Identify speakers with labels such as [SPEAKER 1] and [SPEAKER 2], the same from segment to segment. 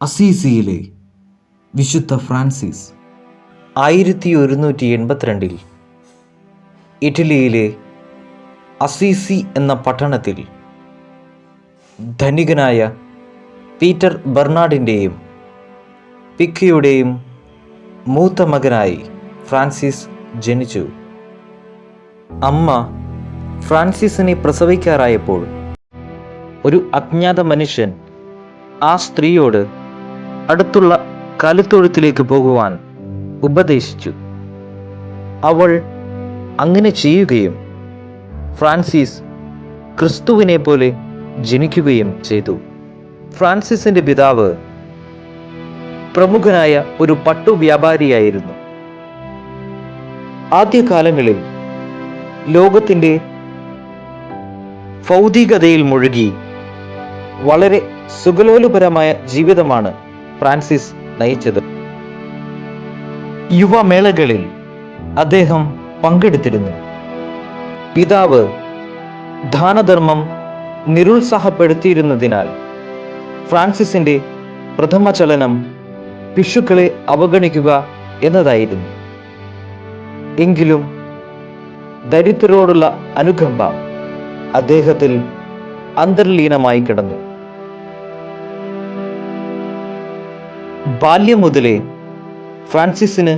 [SPEAKER 1] അസീസിയിലെ വിശുദ്ധ ഫ്രാൻസിസ്. ആയിരത്തി ഒരുന്നൂറ്റി എൺപത്തിരണ്ടിൽ ഇറ്റലിയിലെ അസീസി എന്ന പട്ടണത്തിൽ ധനികനായ പീറ്റർ ബെർണാഡിന്റെയും പിക്കയുടെയും മൂത്ത മകനായി ഫ്രാൻസിസ് ജനിച്ചു. അമ്മ ഫ്രാൻസിസിനെ പ്രസവിക്കാറായപ്പോൾ ഒരു അജ്ഞാത മനുഷ്യൻ ആ സ്ത്രീയോട് അടുത്തുള്ള കലുത്തൊഴുത്തിലേക്ക് പോകുവാൻ ഉപദേശിച്ചു. അവൾ അങ്ങനെ ചെയ്യുകയും ഫ്രാൻസിസ് ക്രിസ്തുവിനെ പോലെ ജനിക്കുകയും ചെയ്തു. ഫ്രാൻസിസിന്റെ പിതാവ് പ്രമുഖനായ ഒരു പട്ടു വ്യാപാരിയായിരുന്നു. ആദ്യകാലങ്ങളിൽ ലോകത്തിന്റെ ഭൗതികതയിൽ മുഴുകി വളരെ സുഗലോലപരമായ ജീവിതമാണ് ഫ്രാൻസിസ് നയിച്ചത്. യുവമേളകളിൽ അദ്ദേഹം പങ്കെടുത്തിരുന്നു. പിതാവ് ദാനധർമ്മം നിരുത്സാഹപ്പെടുത്തിയിരുന്നതിനാൽ ഫ്രാൻസിസിന്റെ പ്രഥമ ചലനം പിശുക്കളെ അവഗണിക്കുക എന്നതായിരുന്നു. എങ്കിലും ദരിദ്രരോടുള്ള അനുകമ്പ അദ്ദേഹത്തിൽ അന്തർലീനമായി കിടന്നു. ബാല്യം മുതലേ ഫ്രാൻസിസിന്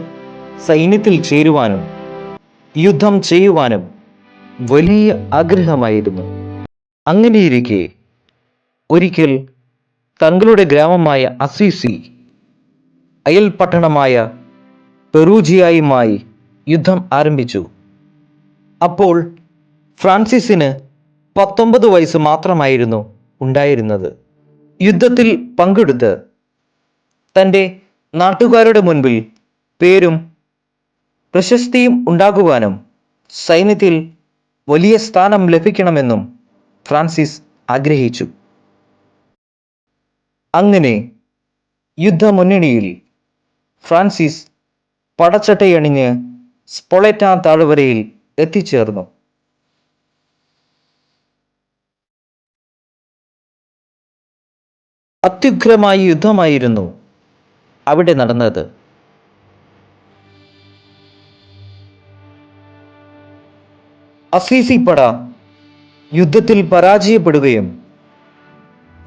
[SPEAKER 1] സൈന്യത്തിൽ ചേരുവാനും യുദ്ധം ചെയ്യുവാനും വലിയ ആഗ്രഹമായിരുന്നു. അങ്ങനെയിരിക്കെ ഒരിക്കൽ തങ്ങളുടെ ഗ്രാമമായ അസീസി അയൽ പട്ടണമായ പെറൂജിയായുമായി യുദ്ധം ആരംഭിച്ചു. അപ്പോൾ ഫ്രാൻസിസിന് പത്തൊമ്പത് വയസ്സ് മാത്രമായിരുന്നു ഉണ്ടായിരുന്നത്. യുദ്ധത്തിൽ പങ്കെടുത്ത് തന്റെ നാട്ടുകാരുടെ മുൻപിൽ പേരും പ്രശസ്തിയും ഉണ്ടാകുവാനും സൈന്യത്തിൽ വലിയ സ്ഥാനം ലഭിക്കണമെന്നും ഫ്രാൻസിസ് ആഗ്രഹിച്ചു. അങ്ങനെ യുദ്ധമുന്നണിയിൽ ഫ്രാൻസിസ് പടച്ചട്ടയണിഞ്ഞ് സ്പൊളറ്റ താഴ്വരയിൽ എത്തിച്ചേർന്നു. അത്യുഗ്രമായ യുദ്ധമായിരുന്നു അവിടെ നടന്നത്. അസീസി പട യുദ്ധത്തിൽ പരാജയപ്പെടുകയും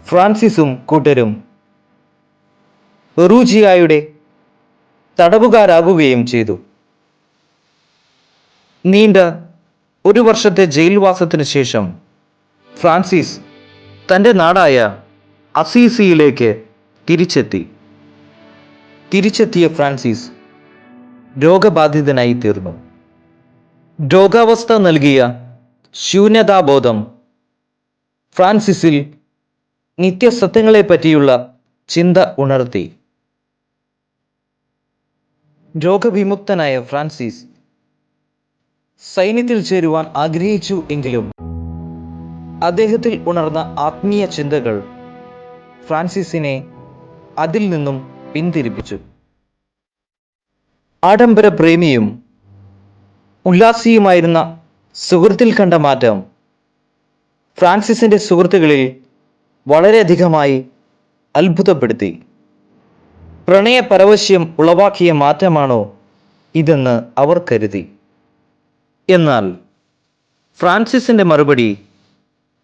[SPEAKER 1] ഫ്രാൻസിസും കൂട്ടരും റൂജിയായുടെ തടവുകാരാകുകയും ചെയ്തു. നീണ്ട ഒരു വർഷത്തെ ജയിൽവാസത്തിനു ശേഷം ഫ്രാൻസിസ് തന്റെ നാടായ അസീസിയിലേക്ക് തിരിച്ചെത്തി. തിരിച്ചെത്തിയ ഫ്രാൻസിസ് രോഗബാധിതനായി തീർന്നു. രോഗാവസ്ഥ നൽകിയ ശൂന്യതാബോധം ഫ്രാൻസിസിൽ നിത്യസത്യങ്ങളെപ്പറ്റിയുള്ള ചിന്ത ഉണർത്തി. രോഗവിമുക്തനായ ഫ്രാൻസിസ് സൈന്യത്തിൽ ചേരുവാൻ ആഗ്രഹിച്ചു എങ്കിലും അദ്ദേഹത്തിൽ ഉണർന്ന ആത്മീയ ചിന്തകൾ ഫ്രാൻസിസിനെ അതിൽ നിന്നും പിന്തിരിപ്പിച്ചു. ആഡംബര പ്രേമിയും ഉല്ലാസിയുമായിരുന്ന സുഹൃത്തിൽ കണ്ട മാറ്റം ഫ്രാൻസിസിന്റെ സുഹൃത്തുക്കളിൽ വളരെയധികമായി അത്ഭുതപ്പെടുത്തി. പ്രണയപരവശ്യം ഉളവാക്കിയ മാറ്റമാണോ ഇതെന്ന് അവർ കരുതി. എന്നാൽ ഫ്രാൻസിസിന്റെ മറുപടി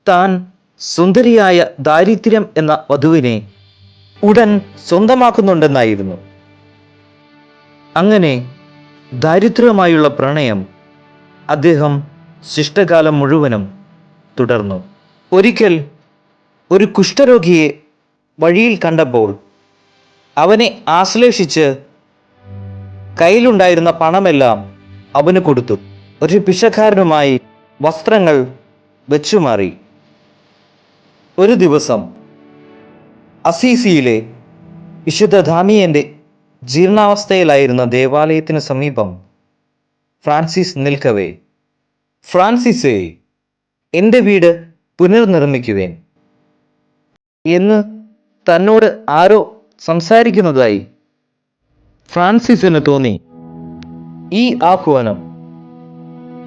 [SPEAKER 1] താൻ സുന്ദരിയായ ദാരിദ്ര്യം എന്ന വധുവിനെ ഉടൻ സ്വന്തമാക്കുന്നുണ്ടെന്നായിരുന്നു. അങ്ങനെ ദാരിദ്ര്യമായുള്ള പ്രണയം അദ്ദേഹം ശിഷ്ടകാലം മുഴുവനും തുടർന്നു. ഒരിക്കൽ ഒരു കുഷ്ഠരോഗിയെ വഴിയിൽ കണ്ടപ്പോൾ അവനെ ആശ്ലേഷിച്ച് കയ്യിലുണ്ടായിരുന്ന പണമെല്ലാം അവന് കൊടുത്തു. ഒരു പിശക്കാരനുമായി വസ്ത്രങ്ങൾ വെച്ചുമാറി. ഒരു ദിവസം അസീസിയിലെ വിശുദ്ധ ധാമിയന്റെ ജീർണാവസ്ഥയിലായിരുന്ന ദേവാലയത്തിന് സമീപം ഫ്രാൻസിസ് നിൽക്കവേ. ഫ്രാൻസിസേ എന്റെ വീട് പുനർനിർമ്മിക്കുവേൻ. എന്ന് തന്നോട് ആരോ സംസാരിക്കുന്നതായി ഫ്രാൻസിസിന് തോന്നി. ഈ ആഹ്വാനം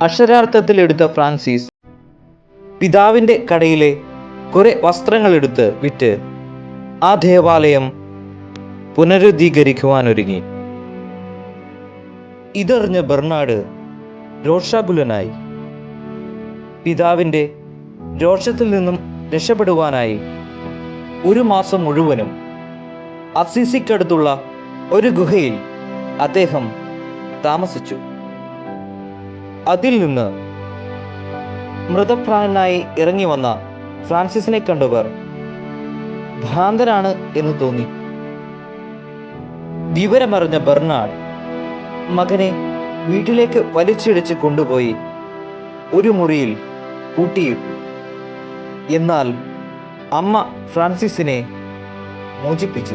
[SPEAKER 1] അക്ഷരാർത്ഥത്തിലെടുത്ത ഫ്രാൻസിസ് പിതാവിന്റെ കടയിലെ കുറെ വസ്ത്രങ്ങളെടുത്ത് വിറ്റ് ആ ദേവാലയം പുനരുദ്ധീകരിക്കുവാനൊരുങ്ങി. ഇതറിഞ്ഞ ബെർണാഡ് രോഷാകുലനായി. പിതാവിന്റെ രോഷത്തിൽ നിന്നും രക്ഷപ്പെടുവാനായി ഒരു മാസം മുഴുവനും അസിസിക്കടുത്തുള്ള ഒരു ഗുഹയിൽ അദ്ദേഹം താമസിച്ചു. അതിൽ നിന്ന് മൃതപ്രാണനായി ഇറങ്ങി വന്ന ഫ്രാൻസിസിനെ കണ്ടവർ ഭ്രാന്തനാണ് എന്ന് തോന്നി. വിവരമറിഞ്ഞ ബെർണാഡ് മകനെ വീട്ടിലേക്ക് വലിച്ചിടിച്ച് കൊണ്ടുപോയി ഒരു മുറിയിൽ കൂട്ടിയിട്ടു. എന്നാൽ അമ്മ ഫ്രാൻസിസിനെ മോചിപ്പിച്ചു.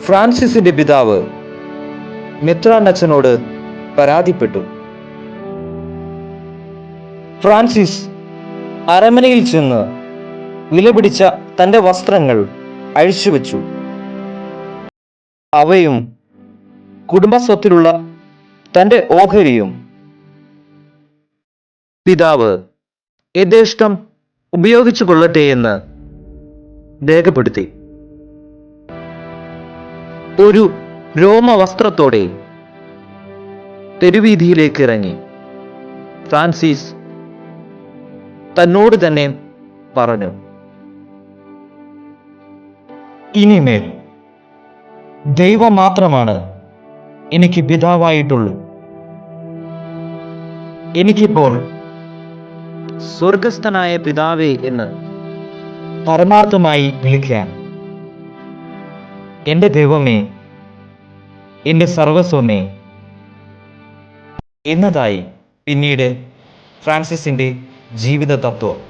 [SPEAKER 1] ഫ്രാൻസിസിന്റെ പിതാവ് മെത്രാനച്ചനോട് പരാതിപ്പെട്ടു. ഫ്രാൻസിസ് അരമനയിൽ ചെന്ന് വിലപിടിച്ച തന്റെ വസ്ത്രങ്ങൾ അഴിച്ചുവെച്ചു. അവയും കുടുംബസ്വത്തിലുള്ള തന്റെ ഓഹരിയും. പിതാവ് യഥേഷ്ടം ഉപയോഗിച്ചു കൊള്ളട്ടെ എന്ന് രേഖപ്പെടുത്തി. ഒരു രോമവസ്ത്രത്തോടെ തെരുവീതിയിലേക്ക് ഇറങ്ങി. ഫ്രാൻസിസ് തന്നോട് തന്നെ പറഞ്ഞു ഇനിമേൽ ദൈവം മാത്രമാണ് എനിക്ക് പിതാവായിട്ടുള്ളൂ എനിക്കിപ്പോൾ സ്വർഗസ്ഥനായ പിതാവേ എന്ന് പരമാർത്ഥമായി വിളിക്കാൻ എന്റെ ദൈവമേ എന്റെ സർവസ്വമേ എന്നതായി പിന്നീട് ഫ്രാൻസിസിന്റെ ജീവിത തത്വം